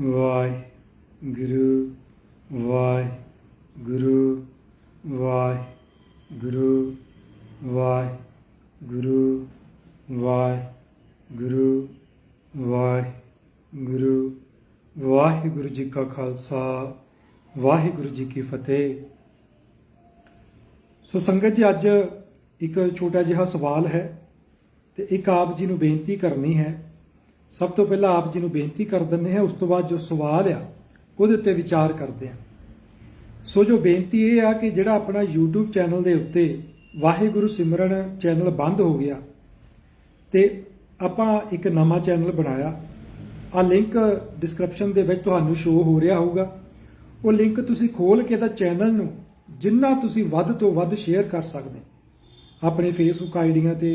ਵਾਹਿਗੁਰੂ ਵਾਹਿਗੁਰੂ ਵਾਹਿਗੁਰੂ ਵਾਹਿਗੁਰੂ ਵਾਹਿਗੁਰੂ ਵਾਹਿਗੁਰੂ ਵਾਹਿਗੁਰੂ ਜੀ ਕਾ ਖਾਲਸਾ, ਵਾਹਿਗੁਰੂ ਜੀ ਕੀ ਫਤਿਹ। ਸੋ ਸੰਗਤ ਜੀ, ਅੱਜ ਇੱਕ ਛੋਟਾ ਜਿਹਾ ਸਵਾਲ ਹੈ ਤੇ ਇੱਕ ਆਪ ਜੀ ਨੂੰ ਬੇਨਤੀ ਕਰਨੀ ਹੈ ਸਭ ਤੋਂ ਪਹਿਲਾਂ ਆਪ ਜੀ ਨੂੰ ਬੇਨਤੀ ਕਰ ਦਿੰਦੇ ਹਾਂ, ਉਸ ਤੋਂ ਬਾਅਦ ਜੋ ਸਵਾਲ ਆ, ਉਹਦੇ ਉੱਤੇ ਵਿਚਾਰ ਕਰਦੇ ਹਾਂ। ਸੋ ਜੋ ਬੇਨਤੀ ਇਹ ਆ ਕਿ ਜਿਹੜਾ ਆਪਣਾ YouTube ਚੈਨਲ ਦੇ ਉੱਤੇ ਵਾਹਿਗੁਰੂ ਸਿਮਰਨ ਚੈਨਲ ਬੰਦ ਹੋ ਗਿਆ ਤੇ ਆਪਾਂ ਇੱਕ ਨਵਾਂ ਚੈਨਲ ਬਣਾਇਆ ਆ ਲਿੰਕ ਡਿਸਕ੍ਰਿਪਸ਼ਨ ਦੇ ਵਿੱਚ ਤੁਹਾਨੂੰ ਸ਼ੋ ਹੋ ਰਿਹਾ ਹੋਊਗਾ। ਉਹ ਲਿੰਕ ਤੁਸੀਂ ਖੋਲ ਕੇ ਤਾਂ ਚੈਨਲ ਨੂੰ ਜਿੰਨਾ ਤੁਸੀਂ ਵੱਧ ਤੋਂ ਵੱਧ ਸ਼ੇਅਰ ਕਰ ਸਕਦੇ ਆਪਣੇ ਫੇਸਬੁੱਕ ਆਈਡੀਆਂ ਤੇ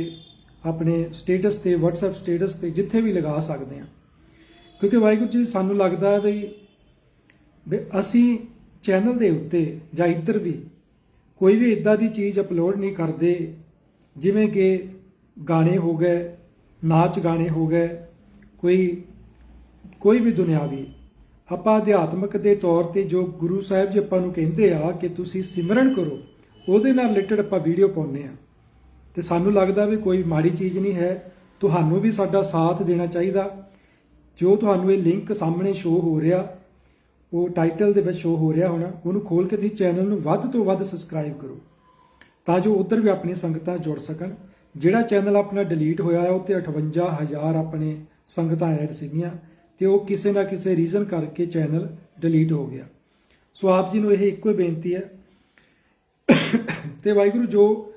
ਆਪਣੇ ਸਟੇਟਸ ਤੇ, WhatsApp ਸਟੇਟਸ ਤੇ ਜਿੱਥੇ ਵੀ ਲਗਾ ਸਕਦੇ ਆ ਕਿਉਂਕਿ ਵਾਹਿਗੁਰੂ ਜੀ, ਸਾਨੂੰ ਲੱਗਦਾ ਹੈ ਵੀ ਵੀ ਅਸੀਂ ਚੈਨਲ ਦੇ ਉੱਤੇ ਜਾਂ ਇੱਧਰ ਵੀ ਕੋਈ ਵੀ ਇਦਾਂ ਦੀ ਚੀਜ਼ ਅਪਲੋਡ ਨਹੀਂ ਕਰਦੇ, ਜਿਵੇਂ ਕਿ ਗਾਣੇ ਹੋ ਗਏ, ਨਾਚ ਗਾਣੇ ਹੋ ਗਏ, ਕੋਈ ਕੋਈ ਵੀ ਦੁਨਿਆਵੀ। ਆਪਾਂ ਅਧਿਆਤਮਕ ਦੇ ਤੌਰ ਤੇ ਜੋ ਗੁਰੂ ਸਾਹਿਬ ਜੀ ਆਪਾਂ ਨੂੰ ਕਹਿੰਦੇ ਆ ਕਿ ਤੁਸੀਂ ਸਿਮਰਨ ਕਰੋ, ਉਹਦੇ ਨਾਲ ਰਿਲੇਟਡ ਆਪਾਂ ਵੀਡੀਓ ਪਾਉਂਦੇ ਆ ਤੇ ਸਾਨੂੰ ਲੱਗਦਾ ਵੀ ਕੋਈ ਮਾੜੀ ਚੀਜ਼ ਨਹੀਂ ਹੈ। ਤੁਹਾਨੂੰ ਵੀ ਸਾਡਾ ਸਾਥ ਦੇਣਾ ਚਾਹੀਦਾ। ਜੋ ਤੁਹਾਨੂੰ ਇਹ ਲਿੰਕ ਸਾਹਮਣੇ ਸ਼ੋ ਹੋ ਰਿਹਾ, ਉਹ ਟਾਈਟਲ ਦੇ ਵਿੱਚ ਸ਼ੋ ਹੋ ਰਿਹਾ ਹੋਣਾ, ਉਹਨੂੰ ਖੋਲ ਕੇ ਤੁਸੀਂ ਚੈਨਲ ਨੂੰ ਵੱਧ ਤੋਂ ਵੱਧ ਸਬਸਕ੍ਰਾਈਬ ਕਰੋ, ਤਾਂ ਜੋ ਉਧਰ ਵੀ ਆਪਣੀ ਸੰਗਤਾਂ ਜੁੜ ਸਕਣ। ਜਿਹੜਾ ਚੈਨਲ ਆਪਣਾ ਡਿਲੀਟ ਹੋਇਆ ਹੈ ਉੱਤੇ 58000 ਆਪਣੇ ਸੰਗਤਾਂ ਐਡ ਸੀਗੀਆਂ, ਤੇ ਉਹ ਕਿਸੇ ਨਾ ਕਿਸੇ ਰੀਜ਼ਨ ਕਰਕੇ ਚੈਨਲ ਡਿਲੀਟ ਹੋ ਗਿਆ। ਸੋ ਆਪ ਜੀ ਨੂੰ ਇਹ ਇੱਕੋ ਹੀ ਬੇਨਤੀ ਹੈ। ਤੇ ਵਾਹਿਗੁਰੂ, ਜੋ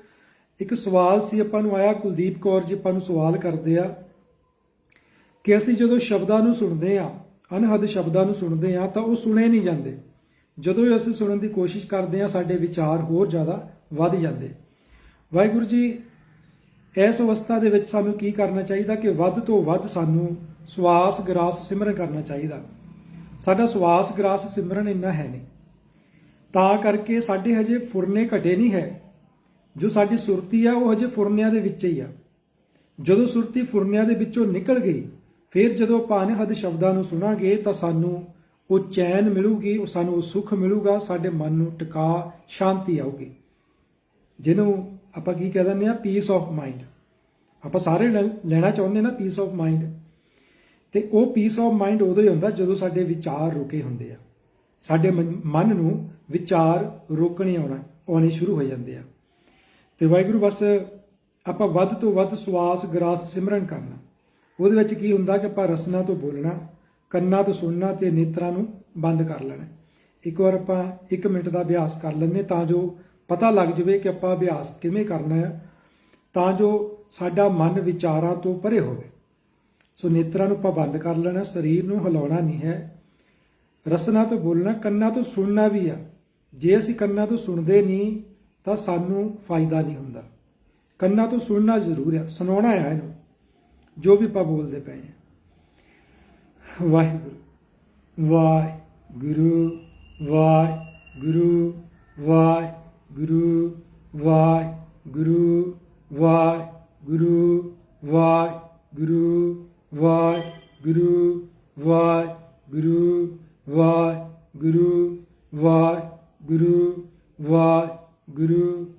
ਇੱਕ ਸਵਾਲ ਸੀ, ਆਪਾਂ ਨੂੰ ਆਇਆ ਕੁਲਦੀਪ ਕੌਰ ਜੀ, ਆਪਾਂ ਨੂੰ ਸਵਾਲ ਕਰਦੇ ਆ ਕਿ ਅਸੀਂ ਜਦੋਂ ਸ਼ਬਦਾਂ ਨੂੰ ਸੁਣਦੇ ਆ ਅਨਹਦ ਸ਼ਬਦਾਂ ਨੂੰ ਸੁਣਦੇ ਆ, ਤਾਂ ਉਹ ਸੁਣੇ ਨਹੀਂ ਜਾਂਦੇ। ਜਦੋਂ ਅਸੀਂ ਸੁਣਨ ਦੀ ਕੋਸ਼ਿਸ਼ ਕਰਦੇ ਆ, ਸਾਡੇ ਵਿਚਾਰ ਹੋਰ ਜ਼ਿਆਦਾ ਵੱਧ ਜਾਂਦੇ। ਵਾਹਿਗੁਰੂ ਜੀ, ਇਸ ਅਵਸਥਾ ਦੇ ਵਿੱਚ ਸਾਨੂੰ ਕੀ ਕਰਨਾ ਚਾਹੀਦਾ ਕਿ ਵੱਧ ਤੋਂ ਵੱਧ ਸਾਨੂੰ ਸਵਾਸ, ਗਰਾਸ, ਸਿਮਰਨ ਕਰਨਾ ਚਾਹੀਦਾ। ਸਾਡਾ ਸਵਾਸ, ਗ੍ਰਾਸ, ਸਿਮਰਨ ਇੰਨਾ ਹੈ ਨਹੀਂ। ਤਾਂ ਕਰਕੇ ਸਾਡੇ ਹਜੇ ਫੁਰਨੇ ਘਟੇ ਨਹੀਂ ਹੈ। ਜੋ ਸਾਡੀ ਸੁਰਤੀ ਆ, ਉਹ ਹਜੇ ਫੁਰਨਿਆਂ ਦੇ ਵਿੱਚ ਹੀ ਆ। ਜਦੋਂ ਸੁਰਤੀ ਫੁਰਨਿਆਂ ਦੇ ਵਿੱਚੋਂ ਨਿਕਲ ਗਈ, ਫਿਰ ਜਦੋਂ ਆਪਾਂ ਅਨਹਦ ਸ਼ਬਦਾਂ ਨੂੰ ਸੁਣਾਂਗੇ, ਤਾਂ ਸਾਨੂੰ ਉਹ ਚੈਨ ਮਿਲੂਗੀ, ਉਹ ਸਾਨੂੰ ਉਹ ਸੁੱਖ ਮਿਲੂਗਾ, ਸਾਡੇ ਮਨ ਨੂੰ ਟਿਕਾ, ਸ਼ਾਂਤੀ ਆਊਗੀ। ਜਿਹਨੂੰ ਆਪਾਂ ਕੀ ਕਹਿ ਦਿੰਦੇ ਆ? ਪੀਸ ਆਫ ਮਾਈਂਡ ਆਪਾਂ ਸਾਰੇ ਲੈ- ਲੈਣਾ ਚਾਹੁੰਦੇ ਨਾ ਪੀਸ ਆਫ ਮਾਈਂਡ ਤੇ ਉਹ ਪੀਸ ਆਫ ਮਾਈਂਡ ਉਦੋਂ ਹੀ ਹੁੰਦਾ ਜਦੋਂ ਸਾਡੇ ਵਿਚਾਰ ਰੁਕੇ ਹੁੰਦੇ ਆ। ਸਾਡੇ ਮਨ ਮਨ ਨੂੰ ਵਿਚਾਰ ਰੋਕਣੇ ਆਉਣਾ, ਆਉਣੇ ਸ਼ੁਰੂ ਹੋ ਜਾਂਦੇ ਆ। ਤੇ ਵਾਹਿਗੁਰੂ ਬਸ ਆਪਾਂ ਵੱਧ ਤੋਂ ਵੱਧ ਸਵਾਸ, ਗਰਾਸ ਸਿਮਰਨ ਕਰਨਾ। ਉਹਦੇ ਵਿੱਚ ਕੀ ਹੁੰਦਾ ਕਿ ਆਪਾਂ ਰਸਨਾ ਤੋਂ ਬੋਲਣਾ, ਕੰਨਾਂ ਤੋਂ ਸੁਣਨਾ ਤੇ ਨੇਤਰਾਂ ਨੂੰ ਬੰਦ ਕਰ ਲੈਣਾ। ਇੱਕ ਵਾਰ ਆਪਾਂ 1 ਮਿੰਟ ਦਾ ਅਭਿਆਸ ਕਰ ਲੈਂਦੇ ਤਾਂ ਜੋ ਪਤਾ ਲੱਗ ਜਵੇ ਕਿ ਆਪਾਂ ਅਭਿਆਸ ਕਿਵੇਂ ਕਰਨਾ ਹੈ, ਤਾਂ ਜੋ ਸਾਡਾ ਮਨ ਵਿਚਾਰਾਂ ਤੋਂ ਪਰੇ ਹੋਵੇ। ਸੋ ਨੇਤਰਾਂ ਨੂੰ ਆਪਾਂ ਬੰਦ ਕਰ ਲੈਣਾ, ਸਰੀਰ ਨੂੰ ਹਿਲਾਉਣਾ ਨਹੀਂ ਹੈ। ਰਸਨਾ ਤੋਂ ਬੋਲਣਾ, ਕੰਨਾਂ ਤੋਂ ਸੁਣਨਾ ਵੀ ਆ। ਜੇ ਅਸੀਂ ਕੰਨਾਂ ਤੋਂ ਸੁਣਦੇ ਨਹੀਂ ਤਾਂ ਸਾਨੂੰ ਫਾਇਦਾ ਨਹੀਂ ਹੁੰਦਾ ਕੰਨਾਂ ਤੋਂ ਸੁਣਨਾ ਜ਼ਰੂਰ ਹੈ ਸੁਣਾਉਣਾ ਹੈ ਇਹਨੂੰ ਜੋ ਵੀ ਆਪਾਂ ਬੋਲਦੇ ਪਏ ਹਾਂ ਵਾਹਿਗੁਰੂ ਵਾਹਿਗੁਰੂ ਵਾਹਿਗੁਰੂ ਵਾਹਿਗੁਰੂ ਵਾਹਿਗੁਰੂ ਵਾਹਿਗੁਰੂ ਵਾਹਿਗੁਰੂ ਵਾਹਿਗੁਰੂ ਵਾਹਿਗੁਰੂ ਵਾਹਿਗੁਰੂ ਵਾਹਿਗੁਰੂ ਵਾਹਿਗੁਰੂ ਗੁਰੂ।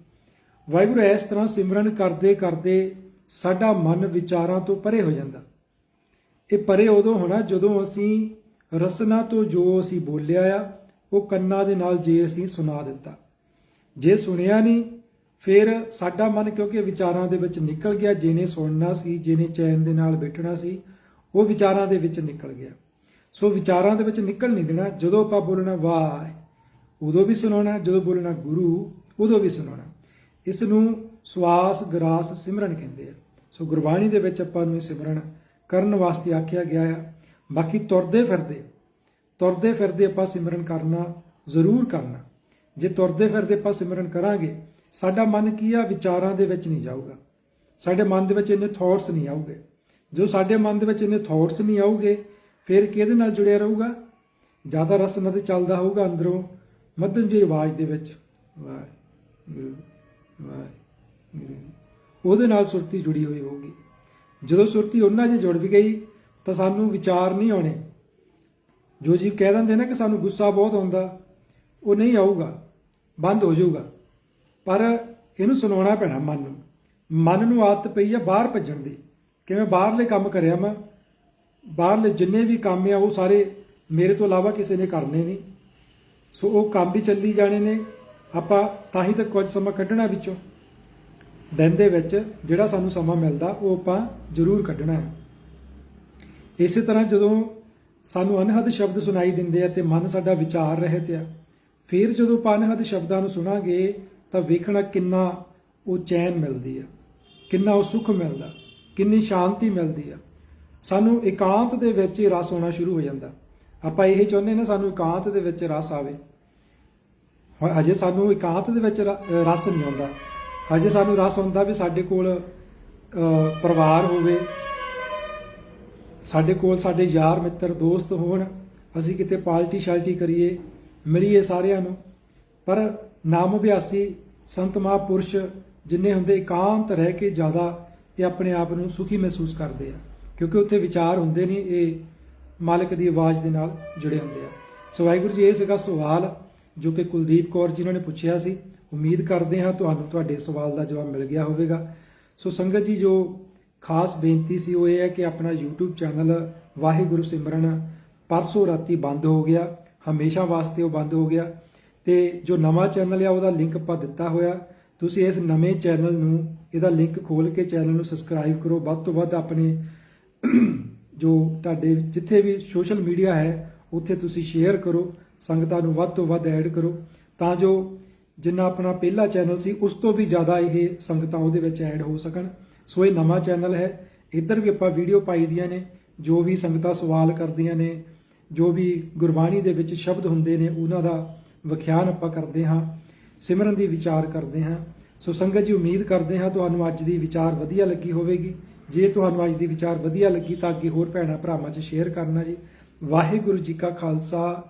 ਵਾਹਿਗੁਰੂ ਇਸ ਤਰ੍ਹਾਂ ਸਿਮਰਨ ਕਰਦੇ ਕਰਦੇ ਸਾਡਾ ਮਨ ਵਿਚਾਰਾਂ ਤੋਂ ਪਰੇ ਹੋ ਜਾਂਦਾ। ਇਹ ਪਰੇ ਉਦੋਂ ਹੋਣਾ ਜਦੋਂ ਅਸੀਂ ਰਸਨਾ ਤੋਂ ਜੋ ਅਸੀਂ ਬੋਲਿਆ ਆ, ਉਹ ਕੰਨਾਂ ਦੇ ਨਾਲ ਜੇ ਅਸੀਂ ਸੁਣਾ ਦਿੱਤਾ। ਜੇ ਸੁਣਿਆ ਨਹੀਂ, ਫਿਰ ਸਾਡਾ ਮਨ ਕਿਉਂਕਿ ਵਿਚਾਰਾਂ ਦੇ ਵਿੱਚ ਨਿਕਲ ਗਿਆ, ਜਿਹਨੇ ਸੁਣਨਾ ਸੀ, ਜਿਹਨੇ ਚੈਨ ਦੇ ਨਾਲ ਬੈਠਣਾ ਸੀ, ਉਹ ਵਿਚਾਰਾਂ ਦੇ ਵਿੱਚ ਨਿਕਲ ਗਿਆ। ਸੋ ਵਿਚਾਰਾਂ ਦੇ ਵਿੱਚ ਨਿਕਲ ਨਹੀਂ ਦੇਣਾ। ਜਦੋਂ ਆਪਾਂ ਬੋਲਣਾ ਵਾਹ, ਉਦੋਂ ਵੀ ਸੁਣਾਉਣਾ, ਜਦੋਂ ਬੋਲਣਾ ਗੁਰੂ ਉਦੋਂ ਵੀ ਸੁਣਾਉਣਾ। ਇਸ ਨੂੰ ਸਵਾਸ, ਗਰਾਸ, ਸਿਮਰਨ ਕਹਿੰਦੇ ਆ। ਸੋ ਗੁਰਬਾਣੀ ਦੇ ਵਿੱਚ ਆਪਾਂ ਨੂੰ ਇਹ ਸਿਮਰਨ ਕਰਨ ਵਾਸਤੇ ਆਖਿਆ ਗਿਆ ਆ। ਬਾਕੀ ਤੁਰਦੇ ਫਿਰਦੇ ਤੁਰਦੇ ਫਿਰਦੇ ਆਪਾਂ ਸਿਮਰਨ ਕਰਨਾ ਜ਼ਰੂਰ ਕਰਨਾ। ਜੇ ਤੁਰਦੇ ਫਿਰਦੇ ਆਪਾਂ ਸਿਮਰਨ ਕਰਾਂਗੇ, ਸਾਡਾ ਮਨ ਕੀ ਆ? ਵਿਚਾਰਾਂ ਦੇ ਵਿੱਚ ਨਹੀਂ ਜਾਊਗਾ। ਸਾਡੇ ਮਨ ਦੇ ਵਿੱਚ ਇੰਨੇ ਥਾਟਸ ਨਹੀਂ ਆਉਗੇ ਜੋ ਸਾਡੇ ਮਨ ਦੇ ਵਿੱਚ ਇੰਨੇ ਥਾਟਸ ਨਹੀਂ ਆਉਗੇ ਫਿਰ ਕਿਹਦੇ ਨਾਲ ਜੁੜਿਆ ਰਹੂਗਾ? ਜ਼ਿਆਦਾ ਰਸ ਨਦ ਚੱਲਦਾ ਹੋਊਗਾ ਅੰਦਰੋਂ, ਮੱਧਮ ਜਿਹੀ ਆਵਾਜ਼ ਦੇ ਵਿੱਚ। ਵਾਹਿਗੁਰੂ ਵਾਹਿਗੁਰੂ ਉਹਦੇ ਨਾਲ ਸੁਰਤੀ ਜੁੜੀ ਹੋਈ ਹੋਊਗੀ। ਜਦੋਂ ਸੁਰਤੀ ਉਹਨਾਂ 'ਚ ਜੁੜ ਵੀ ਗਈ, ਤਾਂ ਸਾਨੂੰ ਵਿਚਾਰ ਨਹੀਂ ਆਉਣੇ। ਜੋ ਜੀ ਕਹਿ ਦਿੰਦੇ ਨਾ ਕਿ ਸਾਨੂੰ ਗੁੱਸਾ ਬਹੁਤ ਆਉਂਦਾ, ਉਹ ਨਹੀਂ ਆਊਗਾ, ਬੰਦ ਹੋ ਜਾਊਗਾ। ਪਰ ਇਹਨੂੰ ਸੁਣਾਉਣਾ ਪੈਣਾ ਮਨ ਨੂੰ। ਮਨ ਨੂੰ ਆਦਤ ਪਈ ਆ ਬਾਹਰ ਭੱਜਣ ਦੀ। ਕਿਵੇਂ ਬਾਹਰਲੇ ਕੰਮ ਕਰਿਆ ਮੈਂ, ਬਾਹਰਲੇ ਜਿੰਨੇ ਵੀ ਕੰਮ ਆ, ਉਹ ਸਾਰੇ ਮੇਰੇ ਤੋਂ ਇਲਾਵਾ ਕਿਸੇ ਨੇ ਕਰਨੇ ਨਹੀਂ। ਸੋ ਉਹ ਕੰਮ ਵੀ ਚੱਲੀ ਜਾਣੇ ਨੇ ਆਪਾਂ ਤਾਂ ਹੀ ਤਾਂ ਕੁਝ ਸਮਾਂ ਕੱਢਣਾ ਵਿੱਚੋਂ। ਦਿਨ ਦੇ ਵਿੱਚ ਜਿਹੜਾ ਸਾਨੂੰ ਸਮਾਂ ਮਿਲਦਾ, ਉਹ ਆਪਾਂ ਜ਼ਰੂਰ ਕੱਢਣਾ ਹੈ। ਇਸੇ ਤਰ੍ਹਾਂ ਜਦੋਂ ਸਾਨੂੰ ਅਨਹਦ ਸ਼ਬਦ ਸੁਣਾਈ ਦਿੰਦੇ ਆ ਤੇ ਮਨ ਸਾਡਾ ਵਿਚਾਰ ਰਹਿਤ ਆ, ਫਿਰ ਜਦੋਂ ਆਪਾਂ ਅਨਹਦ ਸ਼ਬਦਾਂ ਨੂੰ ਸੁਣਾਂਗੇ, ਤਾਂ ਵੇਖਣਾ ਕਿੰਨਾ ਉਹ ਚੈਨ ਮਿਲਦੀ ਆ, ਕਿੰਨਾ ਉਹ ਸੁੱਖ ਮਿਲਦਾ, ਕਿੰਨੀ ਸ਼ਾਂਤੀ ਮਿਲਦੀ ਆ। ਸਾਨੂੰ ਇਕਾਂਤ ਦੇ ਵਿੱਚ ਹੀ ਰਸ ਹੋਣਾ ਸ਼ੁਰੂ ਹੋ ਜਾਂਦਾ। ਆਪਾਂ ਇਹ ਚਾਹੁੰਦੇ ਨੇ, ਸਾਨੂੰ ਇਕਾਂਤ ਦੇ ਵਿੱਚ ਰਸ ਆਵੇ। ਹੁਣ ਅਜੇ ਸਾਨੂੰ ਇਕਾਂਤ ਦੇ ਵਿੱਚ ਰ- ਰਸ ਨਹੀਂ ਆਉਂਦਾ। ਅਜੇ ਸਾਨੂੰ ਰਸ ਆਉਂਦਾ ਵੀ ਸਾਡੇ ਕੋਲ ਪਰਿਵਾਰ ਹੋਵੇ, ਸਾਡੇ ਕੋਲ ਸਾਡੇ ਯਾਰ ਮਿੱਤਰ, ਦੋਸਤ ਹੋਣ, ਅਸੀਂ ਕਿਤੇ ਪਾਲਟੀ ਸ਼ਾਲਟੀ ਕਰੀਏ, ਮਿਲੀਏ ਸਾਰਿਆਂ ਨੂੰ। ਪਰ ਨਾਮ ਅਭਿਆਸੀ ਸੰਤ ਮਹਾਂਪੁਰਸ਼ ਜਿੰਨੇ ਹੁੰਦੇ ਇਕਾਂਤ ਰਹਿ ਕੇ ਜ਼ਿਆਦਾ ਇਹ ਆਪਣੇ ਆਪ ਨੂੰ ਸੁਖੀ ਮਹਿਸੂਸ ਕਰਦੇ ਆ। ਕਿਉਂਕਿ ਉੱਥੇ ਵਿਚਾਰ ਹੁੰਦੇ ਨਹੀਂ ਇਹ ਮਾਲਕ ਦੀ ਆਵਾਜ਼ ਦੇ ਨਾਲ ਜੁੜੇ ਹੁੰਦੇ ਆ। ਸੋ ਵਾਹਿਗੁਰੂ ਜੀ, ਇਹ ਸੀਗਾ ਸਵਾਲ ਜੋ ਕਿ ਕੁਲਦੀਪ ਕੌਰ ਜੀ ਨੇ ਪੁੱਛਿਆ ਸੀ, ਉਮੀਦ ਕਰਦੇ ਹਾਂ ਤੁਹਾਨੂੰ ਤੁਹਾਡੇ ਸਵਾਲ ਦਾ ਜਵਾਬ ਮਿਲ ਗਿਆ ਹੋਵੇਗਾ। ਸੋ ਸੰਗਤ ਜੀ, ਜੋ ਖਾਸ ਬੇਨਤੀ ਸੀ ਉਹ ਇਹ ਹੈ ਕਿ ਆਪਣਾ YouTube ਚੈਨਲ ਵਾਹਿਗੁਰੂ ਸਿਮਰਨ ਪਰਸੋਂ ਰਾਤੀ ਬੰਦ ਹੋ ਗਿਆ, ਹਮੇਸ਼ਾ ਵਾਸਤੇ ਉਹ ਬੰਦ ਹੋ ਗਿਆ ਤੇ ਜੋ ਨਵਾਂ ਚੈਨਲ ਆ, ਉਹਦਾ ਲਿੰਕ ਆਪਾਂ ਦਿੱਤਾ ਹੋਇਆ। ਤੁਸੀਂ ਇਸ ਨਵੇਂ ਚੈਨਲ ਨੂੰ, ਇਹਦਾ ਲਿੰਕ ਖੋਲ ਕੇ ਚੈਨਲ ਨੂੰ ਸਬਸਕ੍ਰਾਈਬ ਕਰੋ। ਵੱਧ ਤੋਂ ਵੱਧ ਆਪਣੇ ਜੋ ਤੁਹਾਡੇ ਜਿੱਥੇ ਵੀ ਸੋਸ਼ਲ ਮੀਡੀਆ ਹੈ, ਉੱਥੇ ਤੁਸੀਂ ਸ਼ੇਅਰ ਕਰੋ। ਸੰਗਤਾਂ ਨੂੰ ਵੱਧ ਤੋਂ ਵੱਧ ਐਡ ਕਰੋ। ਤਾਂ ਜੋ ਜਿੰਨਾ ਆਪਣਾ ਪਹਿਲਾ ਚੈਨਲ ਸੀ, ਉਸ ਤੋਂ ਵੀ ਜ਼ਿਆਦਾ ਇਹ ਸੰਗਤਾਂ ਉਹਦੇ ਵਿੱਚ ਐਡ ਹੋ ਸਕਣ। ਸੋ ਇਹ ਨਵਾਂ ਚੈਨਲ ਹੈ। ਇੱਧਰ ਵੀ ਆਪਾਂ ਵੀਡੀਓ ਪਾਈ ਦੀਆਂ ਨੇ, ਜੋ ਵੀ ਸੰਗਤਾਂ ਸਵਾਲ ਕਰਦੀਆਂ ਨੇ, ਜੋ ਵੀ ਗੁਰਬਾਣੀ ਦੇ ਵਿੱਚ ਸ਼ਬਦ ਹੁੰਦੇ ਨੇ, ਉਹਨਾਂ ਦਾ ਵਿਖਿਆਨ ਆਪਾਂ ਕਰਦੇ ਹਾਂ, ਸਿਮਰਨ ਦੀ ਵਿਚਾਰ ਕਰਦੇ ਹਾਂ। ਸੋ ਸੰਗਤ ਜੀ, ਉਮੀਦ ਕਰਦੇ ਹਾਂ ਤੁਹਾਨੂੰ ਅੱਜ ਦੀ ਵਿਚਾਰ ਵਧੀਆ ਲੱਗੀ ਹੋਵੇਗੀ। ਜੇ ਤੁਹਾਨੂੰ ਅੱਜ ਦੀ ਵਿਚਾਰ ਵਧੀਆ ਲੱਗੀ ਤਾਂ ਅੱਗੇ ਹੋਰ ਭੈਣਾਂ ਭਰਾਵਾਂ 'ਚ ਸ਼ੇਅਰ ਕਰਨਾ ਜੀ। ਵਾਹਿਗੁਰੂ ਜੀ ਕਾ ਖਾਲਸਾ